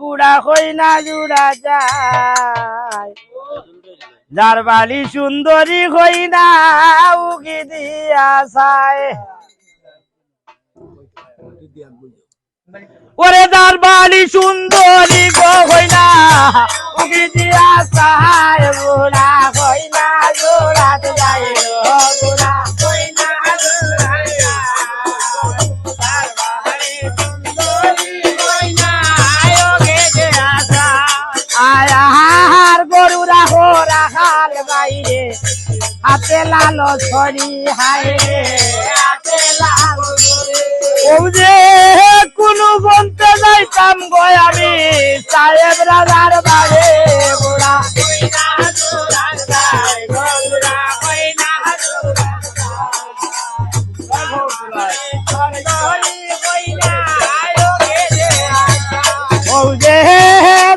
বুড়া হই না জুড়া যায়। যার বালি সুন্দরী হই না উকি দিয়া চায় ওরে যার বালি সুন্দরী গো হই না উকি দিয়া চায় বুড়া হই না জোড়া যায় বুড়া। রাখাল বাইরে হাতে লাল ছড়ি হায় হাতে লাল যে কোনো বলতে যাইতাম গো আমি সাহেব রাজার বাড়ে গোড়া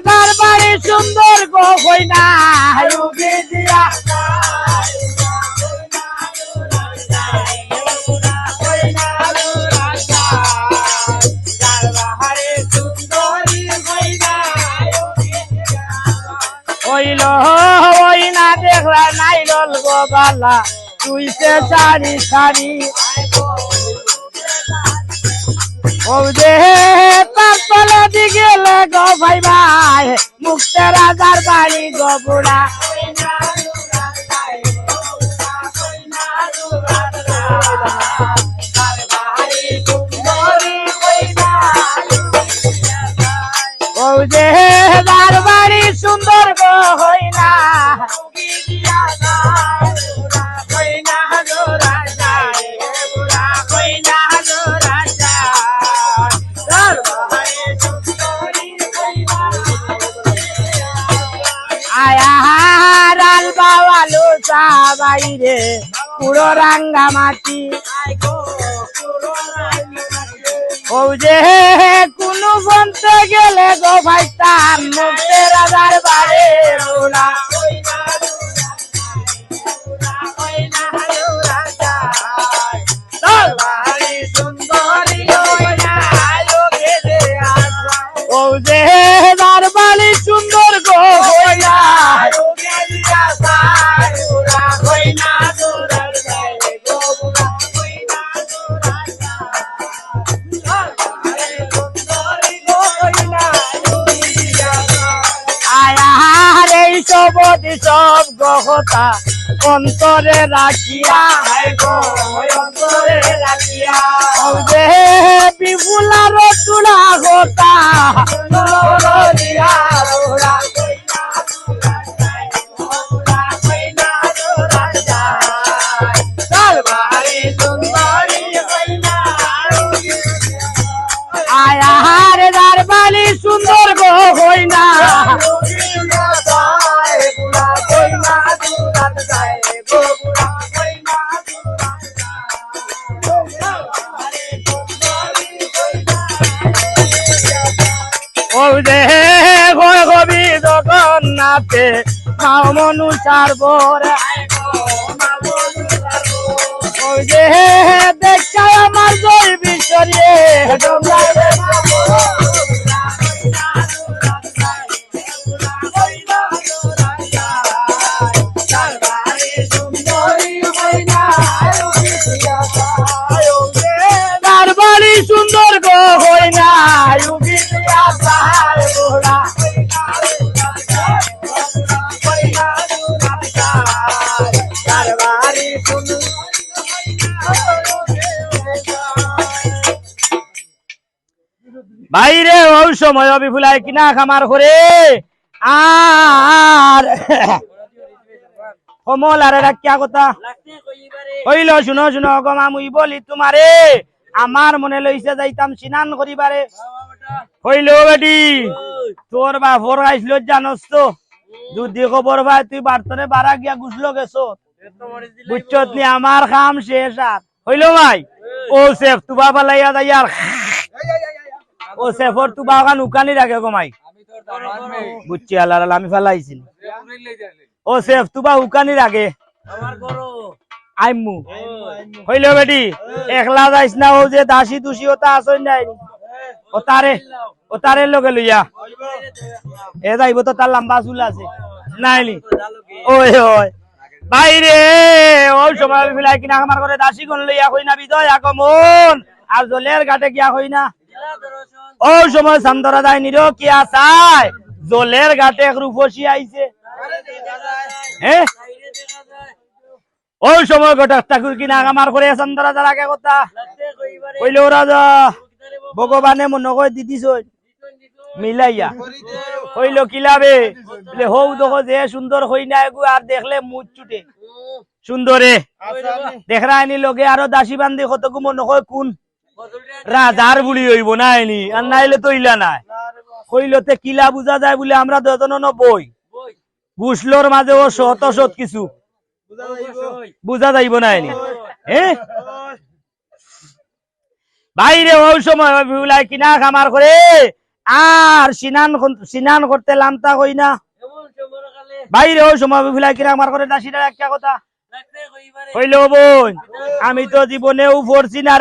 তার সুন্দর গো হই না বালা তুই সে সারি। সারি ও রাজার বাড়ি গো বুড়া। ও তার বাড়ি সুন্দর গো হই চা বাইরে পুরো রাঙ্গা মাটি। ও যে কোনো বলতে গেলে গো ভাই, তার মুক্তে রাজার বাড়ে ও যে তার বাড়ি সব সব গহতা অন্তরে রাখিয়া। অন্তরে রাখিয়া। বিপুলার চূড়া হতা। ও যে গো গবি জগন্নাথে মাও মনু সারবর ও বাইরে ওই সময় অবিফুলাই কিনা খামার করে। আর কমল আর কিয়া কথা। হইল, শুনো শুনো গমা মুই বলি তোমারে, আমার মনে লইছে যাইতাম স্নান করিবারে। হইল বেটি, তোর বাপর আইসল জানস তো যদি খবর ভাই তুই বার্তনে বারা গিয়া গুছলো গেছো। বুঝছত নি আমার কাম শেষ আর। হইল ভাই ও সেফ, তুবা পালাইয়া যাই আর ও সেফর তুবা গান উকানি রাখে গমাই বুঝছি আল্লাহ আল্লাহ আমি ফেলাইছি ও সেফ তুবা উকানি রাখে আইমু হইল বেটি একলা যাইস না ও যে দাসী দুষী ওটা আসই নাই। ও তারে ও তারে লগে লইয়া। এ যাইব তো তার লম্বা চুল আছে। নাইনি ওই ওই। বাইরে ওই সময় ফিলাই কিনা আমার ঘরে দাসী কোন লইয়া কই না বিদয় আগমন। আর জলের ঘাটে গিয়া কই না। ওই সময় সান্দরা যায় নির কি আসায় জলের ঘাটে এক রূপসী আইছে। হ্যাঁ ওই সময় গোটা ঠাকুর কিনা আমার করে সান্দরা যারা কে কথা? কইলে ওরা ভগবানে মনে কই দিদিস মিলাইয়া। হইল কিলাবে বলে হৌ দেখো যে সুন্দর হই না আর দেখলে মুখ চুটে। সুন্দরে। দেখরা লগে আরও দাসী বান্ধি কতকু মনে হয় কোন রাজার বুলি হইব না আইনি আর নাইলে তো ইলা নাই। হইলতে কিলা বুঝা যায় বলে আমরা দুজন বই। বুসলোর মাঝে ও সত সত কিছু। বুঝা যাইব না আইনি হ্যাঁ বাইরে ওই সময় বিউলাই কিনা খামার করে, আর সিনান সিনান করতে লামতা কই না। বাইরে ওই সময় বিউলাই কিনা খামার করে দাসিটার একটা কথা। কইলো বোন, আমি তো জীবনেও পড়ছি না